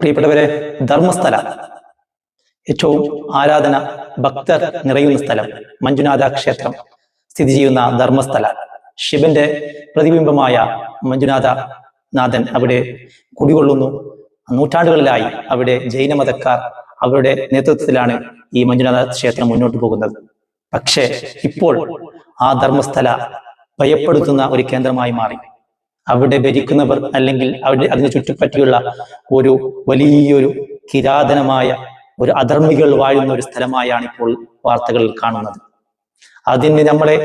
പ്രിയപ്പെട്ടവരെ ധർമ്മസ്ഥല. ഏറ്റവും ആരാധന ഭക്തർ നിറയുന്ന സ്ഥലം മഞ്ജുനാഥ ക്ഷേത്രം സ്ഥിതി ചെയ്യുന്ന ധർമ്മസ്ഥല. ശിവന്റെ പ്രതിബിംബമായ മഞ്ജുനാഥ നാഥൻ അവിടെ കുടികൊള്ളുന്നു. നൂറ്റാണ്ടുകളിലായി അവിടെ ജൈനമതക്കാർ അവരുടെ നേതൃത്വത്തിലാണ് ഈ മഞ്ജുനാഥ ക്ഷേത്രം മുന്നോട്ട് പോകുന്നത്. പക്ഷേ ഇപ്പോൾ ആ ധർമ്മസ്ഥല ഭയപ്പെടുത്തുന്ന ഒരു കേന്ദ്രമായി മാറി. അവിടെ ഭരിക്കുന്നവർ അല്ലെങ്കിൽ അവിടെ അതിന് ചുറ്റിപ്പറ്റിയുള്ള ഒരു വലിയൊരു കിരാതനമായ ഒരു അധർമ്മികൾ വാഴുന്ന ഒരു സ്ഥലമായാണ് ഇപ്പോൾ വാർത്തകൾ കാണുന്നത്. അതിന് നമ്മളെ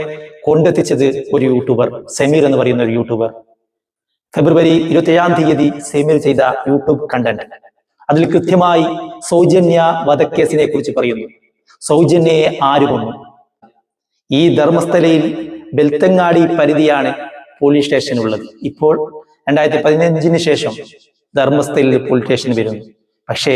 കൊണ്ടെത്തിച്ചത് ഒരു യൂട്യൂബർ സമീർ എന്ന് പറയുന്ന ഒരു യൂട്യൂബർ. ഫെബ്രുവരി ഇരുപത്തിയേഴാം തീയതി സമീർ ചെയ്ത യൂട്യൂബ് കണ്ടന്റ്. അതിൽ കൃത്യമായി സൗജന്യ വധക്കേസിനെ കുറിച്ച് പറയുന്നു. സൗജന്യയെ ആര് കൊന്നു? ഈ ധർമ്മസ്ഥലയിൽ ബെൽത്തങ്ങാടി പരിധിയാണ് പോലീസ് സ്റ്റേഷൻ ഉള്ളത് ഇപ്പോൾ രണ്ടായിരത്തി പതിനഞ്ചിന് ശേഷം ധർമ്മസ്ഥയിൽ പോലീസ് സ്റ്റേഷൻ വരുന്നു. പക്ഷേ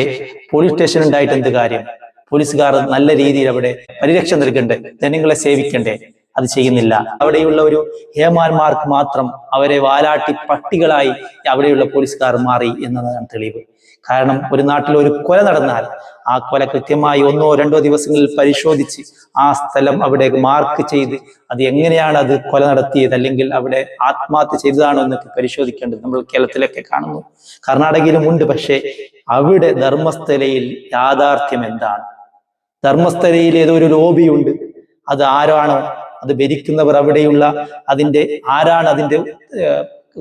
പോലീസ് സ്റ്റേഷൻ ഉണ്ടായിട്ട് എന്ത് കാര്യം? പോലീസുകാർ നല്ല രീതിയിൽ അവിടെ പരിരക്ഷ നൽകണ്ടേ. ജനങ്ങളെ സേവിക്കണ്ടേ? അത് ചെയ്യുന്നില്ല. അവിടെയുള്ള ഒരു ഹേമാന്മാർക്ക് മാത്രം അവരെ വാലാട്ടി പട്ടികളായി അവിടെയുള്ള പോലീസുകാർ മാറി എന്നതാണ് തെളിവ്. കാരണം ഒരു നാട്ടിൽ ഒരു കൊല നടന്നാൽ ആ കൊല കൃത്യമായി ഒന്നോ രണ്ടോ ദിവസങ്ങളിൽ പരിശോധിച്ച് ആ സ്ഥലം അവിടെ മാർക്ക് ചെയ്ത് അത് എങ്ങനെയാണ് അത് കൊല നടത്തിയത് അല്ലെങ്കിൽ അവിടെ ആത്മഹത്യ ചെയ്തതാണോ എന്നൊക്കെ പരിശോധിക്കേണ്ടത് നമ്മൾ കേരളത്തിലൊക്കെ കാണുന്നു. കർണാടകയിലും ഉണ്ട് പക്ഷേ അവിടെ ധർമ്മസ്ഥലയിൽ യാഥാർത്ഥ്യം എന്താണ്? ധർമ്മസ്ഥലയിൽ ഏതോ ഒരു ലോബിയുണ്ട് അത് ആരാണോ? അത് ഭരിക്കുന്നവർ അവിടെയുള്ള അതിന്റെ ആരാണ് അതിന്റെ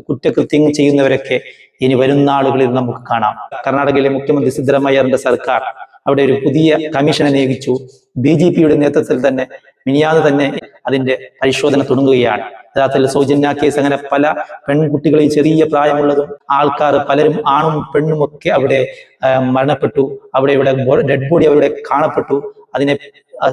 കുറ്റകൃത്യം ചെയ്യുന്നവരൊക്കെ ഇനി വരുന്ന ആളുകളിൽ നമുക്ക് കാണാം. കർണാടകയിലെ മുഖ്യമന്ത്രി സിദ്ധരാമയ്യറിന്റെ സർക്കാർ അവിടെ ഒരു പുതിയ കമ്മീഷനെ നിയോഗിച്ചു ബി ജെ പിയുടെ നേതൃത്വത്തിൽ തന്നെ മിനിയാതെ തന്നെ അതിന്റെ പരിശോധന തുടങ്ങുകയാണ്. യഥാർത്ഥത്തിൽ സൗജന്യ കേസ് അങ്ങനെ പല പെൺകുട്ടികളെയും ചെറിയ പ്രായമുള്ളതും ആൾക്കാർ പലരും ആണും പെണ്ണും ഒക്കെ അവിടെ മരണപ്പെട്ടു. അവിടെ ഇവിടെ ഡെഡ് ബോഡി അവിടെ കാണപ്പെട്ടു. അതിനെ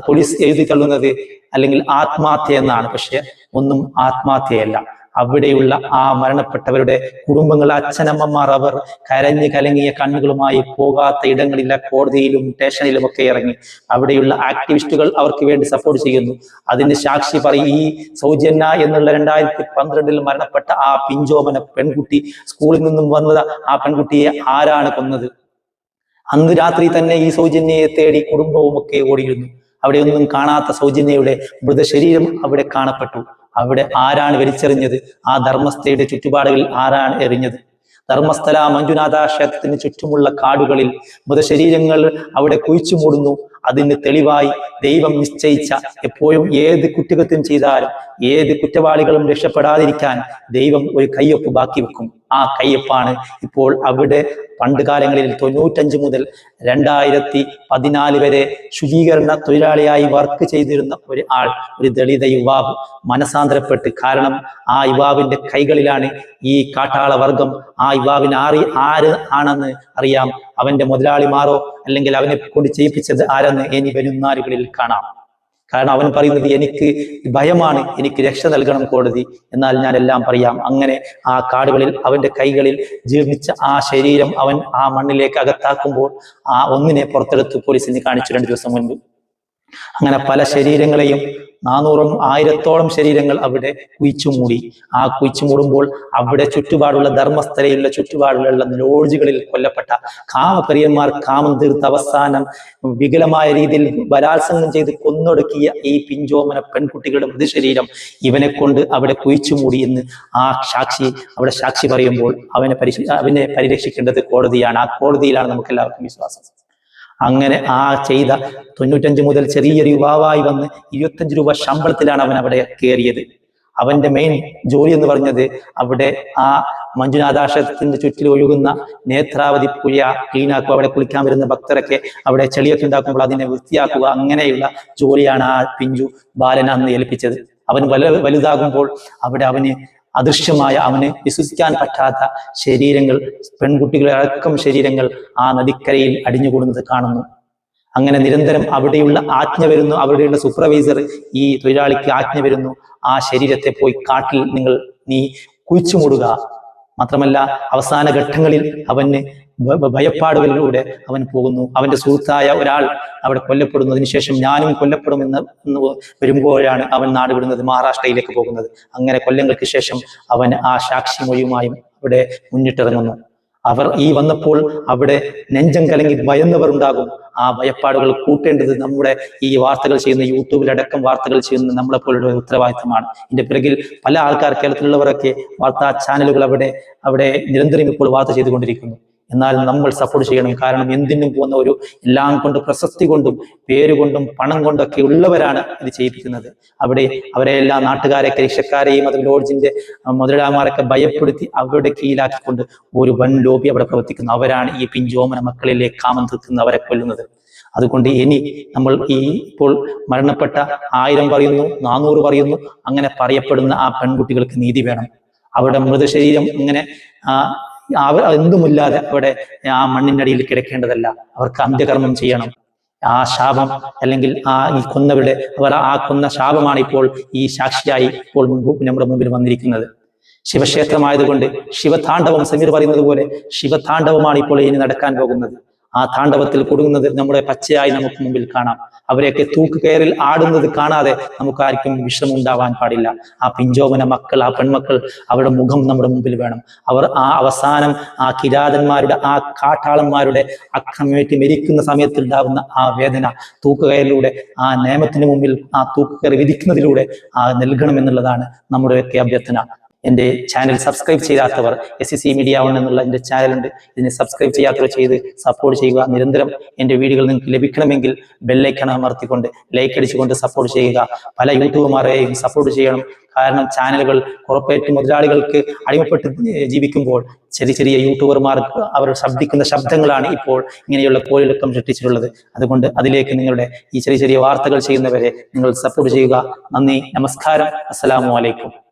പോലീസ് എഴുതി തള്ളുന്നത് അല്ലെങ്കിൽ ആത്മഹത്യ എന്നാണ്. പക്ഷെ ഒന്നും ആത്മഹത്യയല്ല. അവിടെയുള്ള ആ മരണപ്പെട്ടവരുടെ കുടുംബങ്ങൾ അച്ഛനമ്മമാർ അവർ കരഞ്ഞു കലങ്ങിയ കണ്ണുകളുമായി പോകാത്ത ഇടങ്ങളില്ല കോടതിയിലും സ്റ്റേഷനിലും ഒക്കെ ഇറങ്ങി. അവിടെയുള്ള ആക്ടിവിസ്റ്റുകൾ അവർക്ക് വേണ്ടി സപ്പോർട്ട് ചെയ്യുന്നു. അതിന്റെ സാക്ഷി പറയും ഈ സൗജന്യ എന്നുള്ള രണ്ടായിരത്തി പന്ത്രണ്ടിൽ മരണപ്പെട്ട ആ പിഞ്ചോമന പെൺകുട്ടി സ്കൂളിൽ നിന്നും വന്നത് ആ പെൺകുട്ടിയെ ആരാണ് കൊന്നത്? അന്ന് രാത്രി തന്നെ ഈ സൗജന്യയെ തേടി കുടുംബവും ഒക്കെ ഓടിയിരുന്നു. അവിടെയൊന്നും കാണാത്ത സൗജന്യയുടെ മൃതശരീരം അവിടെ കാണപ്പെട്ടു. അവിടെ ആരാണ് വലിച്ചെറിഞ്ഞത്? ആ ധർമ്മസ്ഥയുടെ ചുറ്റുപാടുകളിൽ ആരാണ് എറിഞ്ഞത്? ധർമ്മസ്ഥല മഞ്ജുനാഥ ക്ഷേത്രത്തിന് ചുറ്റുമുള്ള കാടുകളിൽ മൃതശരീരങ്ങൾ അവിടെ കുഴിച്ചു മൂടുന്നു. അതിന് തെളിവായി ദൈവം നിശ്ചയിച്ച എപ്പോഴും ഏത് കുറ്റകൃത്യം ചെയ്താലും ഏത് കുറ്റവാളികളും രക്ഷപ്പെടാതിരിക്കാൻ ദൈവം ഒരു കയ്യൊപ്പ് ബാക്കി വെക്കും. ആ കയ്യപ്പാണ് ഇപ്പോൾ അവിടെ പണ്ട് കാലങ്ങളിൽ തൊണ്ണൂറ്റഞ്ച് മുതൽ രണ്ടായിരത്തി പതിനാല് വരെ ശുചീകരണ തൊഴിലാളിയായി വർക്ക് ചെയ്തിരുന്ന ഒരു ആൾ ഒരു ദളിത യുവാവ് മനസാന്തരപ്പെട്ട് കാരണം ആ യുവാവിന്റെ കൈകളിലാണ് ഈ കാട്ടാള വർഗം ആ യുവാവിന് ആറി ആര് ആണെന്ന് അറിയാം. അവന്റെ മുതലാളിമാരോ അല്ലെങ്കിൽ അവനെ കൊണ്ട് ചെയ്യിപ്പിച്ചത് ആരെന്ന് ഇനി വരുന്നാലുകളിൽ കാണാം. കാരണം അവൻ പറയുന്നത് എനിക്ക് ഭയമാണ് എനിക്ക് രക്ഷ നൽകണം കോടതി. എന്നാൽ ഞാൻ എല്ലാം പറയാം. അങ്ങനെ ആ കാടുകളിൽ അവന്റെ കൈകളിൽ ജീർണിച്ച ആ ശരീരം അവൻ ആ മണ്ണിലേക്ക് അകത്താക്കുമ്പോൾ ആ ഒന്നിനെ പുറത്തെടുത്ത് പോലീസിന് കാണിച്ചു രണ്ട് ദിവസം മുൻപ്. അങ്ങനെ പല ശരീരങ്ങളെയും നാനൂറും ആയിരത്തോളം ശരീരങ്ങൾ അവിടെ കുഴിച്ചു മൂടി ആ കുഴിച്ചു മൂടുമ്പോൾ അവിടെ ചുറ്റുപാടുള്ള ധർമ്മസ്ഥലയിലുള്ള ചുറ്റുപാടുള്ള ലോഡ്ജുകളിൽ കൊല്ലപ്പെട്ട കാമപ്രിയന്മാർ കാമം തീർത്ത അവസാനം വികലമായ രീതിയിൽ ബലാത്സംഗം ചെയ്ത് കൊന്നൊടുക്കിയ ഈ പിഞ്ചോമന പെൺകുട്ടികളുടെ മൃതശരീരം ഇവനെ കൊണ്ട് അവിടെ കുഴിച്ചു മൂടി എന്ന് ആ സാക്ഷി അവിടെ സാക്ഷി പറയുമ്പോൾ അവനെ പരിശ അവനെ പരിരക്ഷിക്കേണ്ടത് കോടതിയാണ്. ആ കോടതിയിലാണ് നമുക്ക് എല്ലാവർക്കും വിശ്വാസം. അങ്ങനെ ആ ചെയ്ത തൊണ്ണൂറ്റഞ്ച് മുതൽ ചെറിയൊരു യുവാവായി വന്ന് ഇരുപത്തഞ്ച് രൂപ ശമ്പളത്തിലാണ് അവൻ അവിടെ കയറിയത്. അവന്റെ മെയിൻ ജോലി എന്ന് പറഞ്ഞത് അവിടെ ആ മഞ്ജുനാഥാശ്രത്തിന്റെ ചുറ്റിൽ ഒഴുകുന്ന നേത്രാവതി പുഴ ക്ലീനാക്കുക അവിടെ കുളിക്കാൻ വരുന്ന ഭക്തരൊക്കെ അവിടെ ചെളിയൊക്കെ ഉണ്ടാക്കുമ്പോൾ അതിനെ വൃത്തിയാക്കുക അങ്ങനെയുള്ള ജോലിയാണ് ആ പിഞ്ചു ബാലൻ അന്ന് ഏൽപ്പിച്ചത്. അവൻ വല വലുതാകുമ്പോൾ അവിടെ അവന് അദൃശ്യമായ അവന് വിശ്വസിക്കാൻ പറ്റാത്ത ശരീരങ്ങൾ പെൺകുട്ടികളെ അടക്കം ശരീരങ്ങൾ ആ നദിക്കരയിൽ അടിഞ്ഞുകൂടുന്നത് കാണുന്നു. അങ്ങനെ നിരന്തരം അവിടെയുള്ള ആജ്ഞ വരുന്നു. അവിടെയുള്ള സൂപ്പർവൈസർ ഈ തൊഴിലാളിക്ക് ആജ്ഞ വരുന്നു. ആ ശരീരത്തെ പോയി കാട്ടിൽ നിങ്ങൾ നീ കുഴിച്ചു മൂടുക മാത്രമല്ല അവസാന ഘട്ടങ്ങളിൽ അവന് ഭയപ്പാടുകളിലൂടെ അവൻ പോകുന്നു. അവന്റെ സുഹൃത്തായ ഒരാൾ അവിടെ കൊല്ലപ്പെടുന്നതിന് ശേഷം ഞാനും കൊല്ലപ്പെടുമെന്ന് വരുമ്പോഴാണ് അവൻ നാട് വിടുന്നത് മഹാരാഷ്ട്രയിലേക്ക് പോകുന്നത്. അങ്ങനെ കൊല്ലങ്ങൾക്ക് ശേഷം അവൻ ആ സാക്ഷി മൊഴിയുമായും അവിടെ മുന്നിട്ടിറങ്ങുന്നു. അവർ ഈ വന്നപ്പോൾ അവിടെ നെഞ്ചം കലങ്ങി ഭയന്നവർ ഉണ്ടാകും. ആ ഭയപ്പാടുകൾ കൂട്ടേണ്ടത് നമ്മുടെ ഈ വാർത്തകൾ ചെയ്യുന്ന യൂട്യൂബിലടക്കം വാർത്തകൾ ചെയ്യുന്ന നമ്മളെ പോലുള്ള ഉത്തരവാദിത്തമാണ്. ഇതിന്റെ പിറകിൽ പല ആൾക്കാർ കേരളത്തിലുള്ളവരൊക്കെ വാർത്താ ചാനലുകൾ അവിടെ അവിടെ നിരന്തരം ഇപ്പോൾ വാർത്ത ചെയ്തുകൊണ്ടിരിക്കുന്നു. എന്നാൽ നമ്മൾ സപ്പോർട്ട് ചെയ്യണം. കാരണം എന്തിനും പോകുന്ന ഒരു എല്ലാം കൊണ്ട് പ്രശസ്തി കൊണ്ടും പേരുകൊണ്ടും പണം കൊണ്ടൊക്കെ ഉള്ളവരാണ് ഇത് ചെയ്യിപ്പിക്കുന്നത്. അവിടെ അവരെ എല്ലാ നാട്ടുകാരെ രക്ഷക്കാരെയും അത് ലോഡ്ജിന്റെ മുതലാമാരൊക്കെ ഭയപ്പെടുത്തി അവരുടെ കീഴിലാക്കിക്കൊണ്ട് ഒരു വൻ ലോബി അവിടെ പ്രവർത്തിക്കുന്നു. അവരാണ് ഈ പിഞ്ചോമന മക്കളിലെ കാമം തീർക്കുന്നവരെ കൊല്ലുന്നത്. അതുകൊണ്ട് ഇനി നമ്മൾ ഈ ഇപ്പോൾ മരണപ്പെട്ട ആയിരം പറയുന്നു നാനൂറ് പറയുന്നു അങ്ങനെ പറയപ്പെടുന്ന ആ പെൺകുട്ടികൾക്ക് നീതി വേണം. അവരുടെ മൃതശരീരം ഇങ്ങനെ എന്തുമില്ലാതെ അവിടെ ആ മണ്ണിന്റെ അടിയിൽ കിടക്കേണ്ടതല്ല. അവർക്ക് അന്ത്യകർമ്മം ചെയ്യണം. ആ ശാപം അല്ലെങ്കിൽ ആ ഈ കൊന്നവരുടെ അവർ ആ കൊന്ന ശാപമാണ് ഇപ്പോൾ ഈ സാക്ഷിയായി ഇപ്പോൾ നമ്മുടെ മുമ്പിൽ വന്നിരിക്കുന്നത്. ശിവക്ഷേത്രമായതുകൊണ്ട് ശിവതാണ്ഡവം സമീർ പറയുന്നത് പോലെ ശിവതാണ്ഡവമാണ് ഇപ്പോൾ ഇനി നടക്കാൻ പോകുന്നത്. ആ താണ്ഡവത്തിൽ കൊടുങ്ങുന്നത് നമ്മുടെ പച്ചയായി നമുക്ക് മുമ്പിൽ കാണാം. അവരെയൊക്കെ തൂക്കുകയറിൽ ആടുന്നത് കാണാതെ നമുക്ക് ആർക്കും വിഷമം ഉണ്ടാവാൻ പാടില്ല. ആ പിഞ്ചോമന മക്കൾ ആ പെൺമക്കൾ അവരുടെ മുഖം നമ്മുടെ മുമ്പിൽ വേണം. അവർ ആ അവസാനം ആ കിരാതന്മാരുടെ ആ കാട്ടാളന്മാരുടെ അക്രമേറ്റ് മരിക്കുന്ന സമയത്ത് ഉണ്ടാവുന്ന ആ വേദന തൂക്കുകയറിലൂടെ ആ നിയമത്തിന് മുമ്പിൽ ആ തൂക്കുകയറി വിധിക്കുന്നതിലൂടെ ആ നൽകണം എന്നുള്ളതാണ് നമ്മുടെയൊക്കെ അഭ്യർത്ഥന. എന്റെ ചാനൽ സബ്സ്ക്രൈബ് ചെയ്യാത്തവർ S C C media one എന്നുള്ള എന്റെ ചാനലുണ്ട്. ഇതിനെ സബ്സ്ക്രൈബ് ചെയ്യാത്തവർ ചെയ്ത് സപ്പോർട്ട് ചെയ്യുക. നിരന്തരം എന്റെ വീഡിയോകൾ നിങ്ങൾക്ക് ലഭിക്കണമെങ്കിൽ ബെല്ലൈക്കൺ അമർത്തിക്കൊണ്ട് ലൈക്ക് അടിച്ചുകൊണ്ട് സപ്പോർട്ട് ചെയ്യുക. പല യൂട്യൂബർമാരെയും സപ്പോർട്ട് ചെയ്യണം. കാരണം ചാനലുകൾ കോർപ്പറേറ്റ് മുതലാളികൾക്ക് അടിമപ്പെട്ട് ജീവിക്കുമ്പോൾ ചെറിയ ചെറിയ യൂട്യൂബർമാർക്ക് അവർ ശബ്ദിക്കുന്ന ശബ്ദങ്ങളാണ് ഇപ്പോൾ ഇങ്ങനെയുള്ള കോലിളക്കം സൃഷ്ടിച്ചിട്ടുള്ളത്. അതുകൊണ്ട് അതിലേക്ക് നിങ്ങളുടെ ഈ ചെറിയ ചെറിയ വാർത്തകൾ ചെയ്യുന്നവരെ നിങ്ങൾ സപ്പോർട്ട് ചെയ്യുക. നന്ദി നമസ്കാരം. അസ്സലാമു അലൈക്കും.